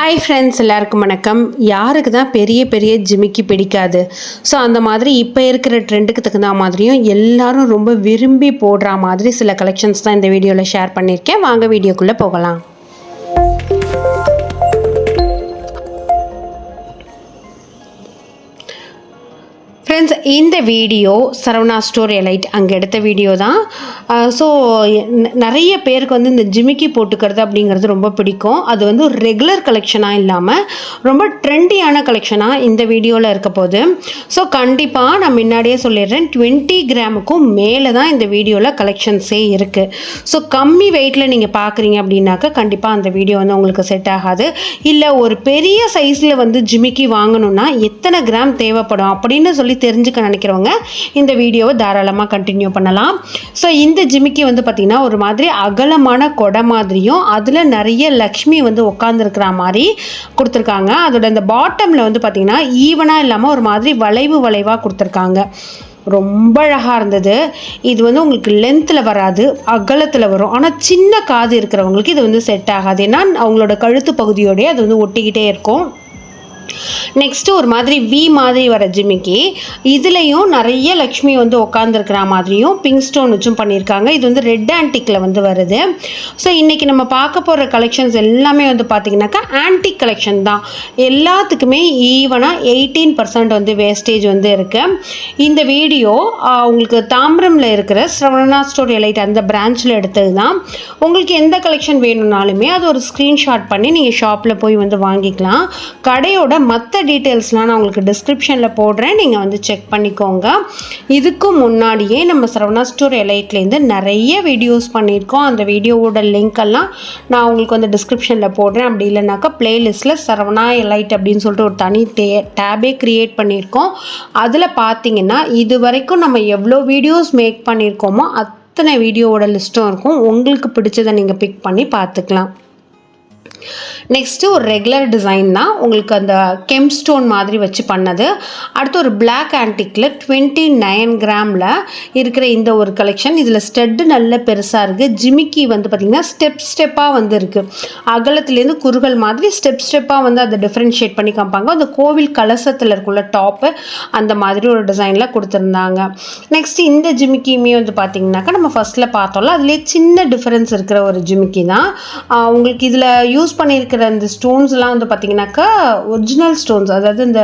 Hi friends எல்லாருக்கும் வணக்கம். யாருக்கு தான் பெரிய பெரிய ஜிமிக்கி பிடிக்காது? ஸோ அந்த மாதிரி இப்போ இருக்கிற ட்ரெண்டுக்கு தகுந்த மாதிரியும் எல்லாரும் ரொம்ப விரும்பி போடுற மாதிரி சில கலெக்ஷன்ஸ் தான் இந்த வீடியோவில் ஷேர் பண்ணியிருக்கேன். வாங்க வீடியோக்குள்ளே போகலாம். ஃப்ரெண்ட்ஸ் இந்த வீடியோ சரவணா ஸ்டோர் எலைட் அங்கே எடுத்த வீடியோ தான். ஸோ நிறைய பேருக்கு வந்து இந்த ஜிமிக்கி போட்டுக்கிறது அப்படிங்கிறது ரொம்ப பிடிக்கும். அது வந்து ரெகுலர் கலெக்ஷனாக இல்லாமல் ரொம்ப ட்ரெண்டியான கலெக்ஷனாக இந்த வீடியோவில் இருக்க போது. ஸோ கண்டிப்பாக நான் முன்னாடியே சொல்லிடுறேன் டுவெண்ட்டி கிராமுக்கும் மேலே தான் இந்த வீடியோவில் கலெக்ஷன்ஸே இருக்குது ஸோ கம்மி வெயிட்டில் நீங்கள் பார்க்குறீங்க அப்படின்னாக்கா கண்டிப்பாக அந்த வீடியோ வந்து உங்களுக்கு செட் ஆகாது. இல்லை ஒரு பெரிய சைஸில் வந்து ஜிமிக்கி வாங்கணும்னா எத்தனை கிராம் தேவைப்படும் அப்படின்னு சொல்லி தெரிஞ்சு தெரிஞ்சுக்க நினைக்கிறவங்க இந்த வீடியோவை தாராளமாக கண்டினியூ பண்ணலாம். ஸோ இந்த ஜிமிக்கி வந்து பார்த்திங்கன்னா ஒரு மாதிரி அகலமான கொடை மாதிரியும் அதில் நிறைய லக்ஷ்மி வந்து உட்காந்துருக்கிற மாதிரி கொடுத்துருக்காங்க. அதோட இந்த பாட்டமில் வந்து பார்த்திங்கன்னா ஈவனாக இல்லாமல் ஒரு மாதிரி வளைவு வளைவாக கொடுத்துருக்காங்க. ரொம்ப அழகாக இருந்தது. இது வந்து உங்களுக்கு லென்த்தில் வராது அகலத்தில் வரும். ஆனால் சின்ன காது இருக்கிறவங்களுக்கு இது வந்து செட் ஆகாது. ஏன்னா அவங்களோட கழுத்து பகுதியோடய அது வந்து ஒட்டிக்கிட்டே இருக்கும். நெக்ஸ்ட்டு ஒரு மாதிரி வி மாதிரி வர ஜிமிக்கி. இதுலேயும் நிறைய லக்ஷ்மி வந்து உட்காந்துருக்கிற மாதிரியும் பிங்க் ஸ்டோன் வச்சும் பண்ணியிருக்காங்க இது வந்து ரெட் ஆன்டிக்கில் வந்து வருது. ஸோ இன்றைக்கி நம்ம பார்க்க போகிற கலெக்ஷன்ஸ் எல்லாமே வந்து பார்த்திங்கனாக்கா ஆன்டிக் கலெக்ஷன் தான். எல்லாத்துக்குமே ஈவனாக எயிட்டீன் பர்சன்ட் வந்து வேஸ்டேஜ் வந்து இருக்குது இந்த வீடியோ உங்களுக்கு தாம்பரமில் இருக்கிற ஸ்ரவணா ஸ்டோர் எலைட் அந்த பிரான்ச்சில் எடுத்தது தான். உங்களுக்கு எந்த கலெக்ஷன் வேணும்னாலுமே அது ஒரு ஸ்க்ரீன்ஷாட் பண்ணி நீங்கள் ஷாப்பில் போய் வந்து வாங்கிக்கலாம். கடையோட மற்ற டீட்டெயில்ஸ்லாம் நான் உங்களுக்கு டிஸ்கிரிப்ஷனில் போடுறேன். நீங்கள் வந்து செக் பண்ணிக்கோங்க. இதுக்கும் முன்னாடியே நம்ம சரவணா ஸ்டோர் எலைட்லேருந்து நிறைய வீடியோஸ் பண்ணியிருக்கோம். அந்த வீடியோவோட லிங்க் எல்லாம் நான் உங்களுக்கு வந்து டிஸ்கிரிப்ஷனில் போடுறேன். அப்படி இல்லைனாக்கா பிளேலிஸ்ட்டில் சரவணா எலைட் அப்படின்னு சொல்லிட்டு ஒரு தனி டே டேபே க்ரியேட் பண்ணியிருக்கோம். அதில் பார்த்தீங்கன்னா இது வரைக்கும் நம்ம எவ்வளோ வீடியோஸ் மேக் பண்ணியிருக்கோமோ அத்தனை வீடியோவோட லிஸ்ட்டும் இருக்கும். உங்களுக்கு பிடிச்சதை நீங்கள் பிக் பண்ணி பார்த்துக்கலாம். நெக்ஸ்ட்டு ஒரு ரெகுலர் டிசைன் தான். உங்களுக்கு அந்த கெம் ஸ்டோன் மாதிரி வச்சு பண்ணது. அடுத்து ஒரு பிளாக் ஆன்டிக்கில் டுவெண்ட்டி நைன் கிராமில் இருக்கிற இந்த ஒரு கலெக்ஷன் இதில் ஸ்டெட்டு நல்ல பெருசாக இருக்குது ஜிமிக்கி வந்து பார்த்திங்கன்னா ஸ்டெப் ஸ்டெப்பாக வந்து இருக்குது அகலத்துலேருந்து குறுகல் மாதிரி ஸ்டெப் ஸ்டெப்பாக வந்து அதை டிஃப்ரென்ஷியேட் பண்ணி காமிப்பாங்க. அந்த கோவில் கலசத்தில் இருக்குள்ள டாப்பு அந்த மாதிரி ஒரு டிசைனில் கொடுத்துருந்தாங்க. நெக்ஸ்ட் இந்த ஜிமிக்கியுமே வந்து பார்த்திங்கனாக்கா நம்ம ஃபஸ்ட்டில் பார்த்தோம்ல அதுலேயே சின்ன டிஃப்ரென்ஸ் இருக்கிற ஒரு ஜிமிக்கி தான். உங்களுக்கு இதில் யூஸ் பண்ணியிருக்கிற இந்த ஸ்டோன்ஸ்லாம் வந்து பார்த்திங்கனாக்கா ஒரிஜினல் ஸ்டோன்ஸ் அதாவது இந்த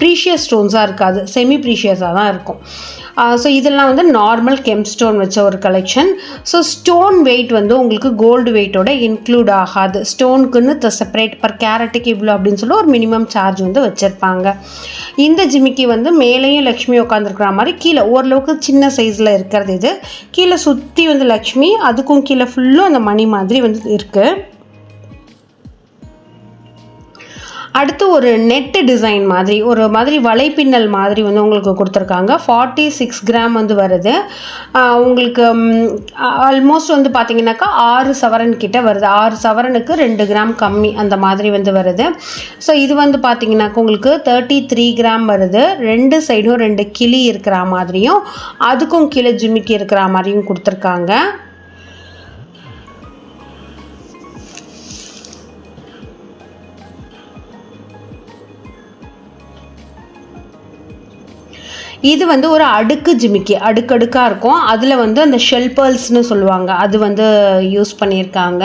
ப்ரீஷியஸ் ஸ்டோன்ஸாக இருக்காது. செமி ப்ரீஷியஸாக தான் இருக்கும். ஸோ இதெல்லாம் வந்து நார்மல் கெம் ஸ்டோன் வச்ச ஒரு கலெக்ஷன் ஸோ ஸ்டோன் வெயிட் வந்து உங்களுக்கு கோல்டு வெயிட்டோட இன்க்ளூட் ஆகாது. ஸ்டோனுக்குன்னு செப்பரேட் பர் கேரட்டுக்கு இவ்வளோ அப்படின்னு சொல்லி ஒரு மினிமம் சார்ஜ் வந்து வச்சுருப்பாங்க. இந்த ஜிமிக்கி வந்து மேலேயும் லக்ஷ்மி உட்காந்துருக்குற மாதிரி கீழே ஓரளவுக்கு சின்ன சைஸில் இருக்கிறது இது. கீழே சுற்றி வந்து லக்ஷ்மி அதுக்கும் கீழே ஃபுல்லும் அந்த மணி மாதிரி வந்து இருக்குது அடுத்து ஒரு நெட்டு டிசைன் மாதிரி ஒரு மாதிரி வலைப்பின்னல் மாதிரி வந்து உங்களுக்கு கொடுத்துருக்காங்க. ஃபார்ட்டி சிக்ஸ் கிராம் வந்து வருது. உங்களுக்கு ஆல்மோஸ்ட் வந்து பார்த்தீங்கன்னாக்கா ஆறு சவரன் கிட்ட வருது. ஆறு சவரனுக்கு ரெண்டு கிராம் கம்மி அந்த மாதிரி வந்து வருது. ஸோ இது வந்து பார்த்தீங்கன்னாக்கா உங்களுக்கு தேர்ட்டி த்ரீ கிராம் வருது. ரெண்டு சைடும் ரெண்டு கிளி இருக்கிற மாதிரியும் அதுக்கும் கீழே ஜிமிக்கி இருக்கிற மாதிரியும் கொடுத்துருக்காங்க. இது வந்து ஒரு அடுக்கு ஜிமிக்கி அடுக்கடுக்காக இருக்கும். அதில் வந்து அந்த ஷெல் பேர்ல்ஸ்னு சொல்லுவாங்க. அது வந்து யூஸ் பண்ணியிருக்காங்க.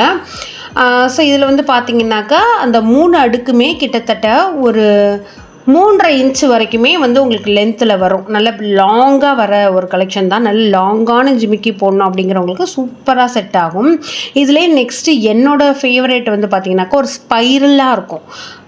ஸோ இதில் வந்து பார்த்திங்கனாக்கா அந்த மூணு அடுக்குமே கிட்டத்தட்ட ஒரு மூன்றரை இன்ச்சு வரைக்குமே வந்து உங்களுக்கு லென்த்தில் வரும். நல்ல லாங்காக வர ஒரு கலெக்ஷன் தான். நல்ல லாங்கான ஜிமிக்கி போடணும் அப்படிங்கிறவங்களுக்கு சூப்பராக செட் ஆகும். இதுலேயே நெக்ஸ்ட்டு என்னோடய ஃபேவரேட் வந்து பார்த்திங்கனாக்கா ஒரு ஸ்பைரலாக இருக்கும்.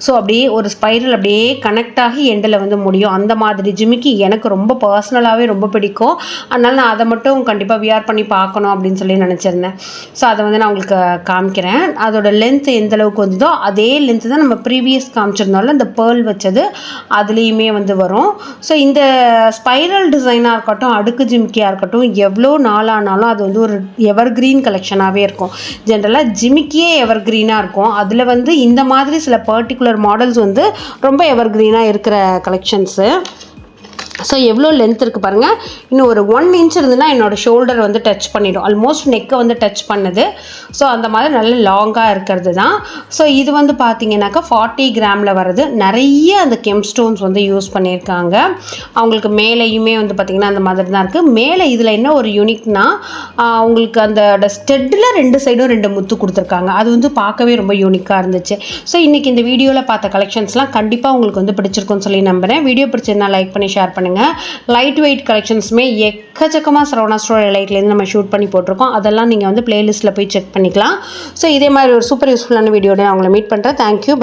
ஸோ அப்படியே ஒரு ஸ்பைரல் அப்படியே கனெக்ட் ஆகி எண்டில் வந்து முடியும். அந்த மாதிரி ஜிமிக்கி எனக்கு ரொம்ப பர்சனலாகவே ரொம்ப பிடிக்கும். அதனால் நான் அதை மட்டும் கண்டிப்பாக வியர் பண்ணி பார்க்கணும் அப்படின்னு சொல்லி நினச்சிருந்தேன். ஸோ அதை வந்து நான் உங்களுக்கு காமிக்கிறேன். அதோட லென்த் எந்த அளவுக்கு வந்ததோ அதே லென்த்து தான் நம்ம ப்ரீவியஸ் காமிச்சிருந்தாலும் அந்த பேர்ல் வச்சது. அதுலேயுமே வந்து வரும். ஸோ இந்த ஸ்பைரல் டிசைனாக இருக்கட்டும் அடுக்கு ஜிமிக்கியாக இருக்கட்டும் எவ்வளோ நாளானாலும் அது வந்து ஒரு எவர் கிரீன் கலெக்ஷனாகவே இருக்கும். ஜென்ரலாக ஜிமிக்கியே எவர் கிரீனாக இருக்கும். அதில் வந்து இந்த மாதிரி சில பர்டிகுலர் மாடல்ஸ் வந்து ரொம்ப எவர் கிரீனாக இருக்கிற கலெக்ஷன்ஸு ஸோ எவ்வளோ லென்த் இருக்குது பாருங்கள் இன்னும் ஒரு ஒன் இன்ச் இருந்துன்னா என்னோடய ஷோல்டர் வந்து டச் பண்ணிடும். ஆல்மோஸ்ட் நெக்கை வந்து டச் பண்ணுது. ஸோ அந்த மாதிரி நல்ல லாங்காக இருக்கிறது தான் ஸோ இது வந்து பார்த்தீங்கன்னாக்கா ஃபார்ட்டி கிராமில் வருது நிறைய அந்த கெம் ஸ்டோன்ஸ் வந்து யூஸ் பண்ணியிருக்காங்க. அவங்களுக்கு மேலேயுமே வந்து பார்த்திங்கன்னா அந்த மாதிரி தான் இருக்குது மேலே இதில் என்ன ஒரு யூனிக்னா அவங்களுக்கு அந்த ஸ்டெட்டில் ரெண்டு சைடும் ரெண்டு முத்து கொடுத்துருக்காங்க. அது வந்து பார்க்கவே ரொம்ப யூனிக்காக இருந்துச்சு. ஸோ இன்றைக்கி இந்த வீடியோவில் பார்த்த கலெக்ஷன்ஸ்லாம் கண்டிப்பாக உங்களுக்கு வந்து பிடிச்சிருக்கும்னு சொல்லி நம்புகிறேன் வீடியோ பிடிச்சிருந்தா லைக் பண்ணி ஷேர் பண்ணி பண்ணுங்கள் லைட் வெயிட் கலெக்ஷன்ஸுமே எக்கச்சக்கமாக சரவணா ஸ்டோர் லைட்லேருந்து நம்ம ஷூட் பண்ணி போட்டிருக்கோம். அதெல்லாம் நீங்கள் வந்து பிளேலிஸ்ட்டில் போய் செக் பண்ணிக்கலாம். ஸோ இதே மாதிரி ஒரு சூப்பர் யூஸ்ஃபுல்லான வீடியோட நான் உங்களை மீட் பண்ணுறேன் தேங்க்யூ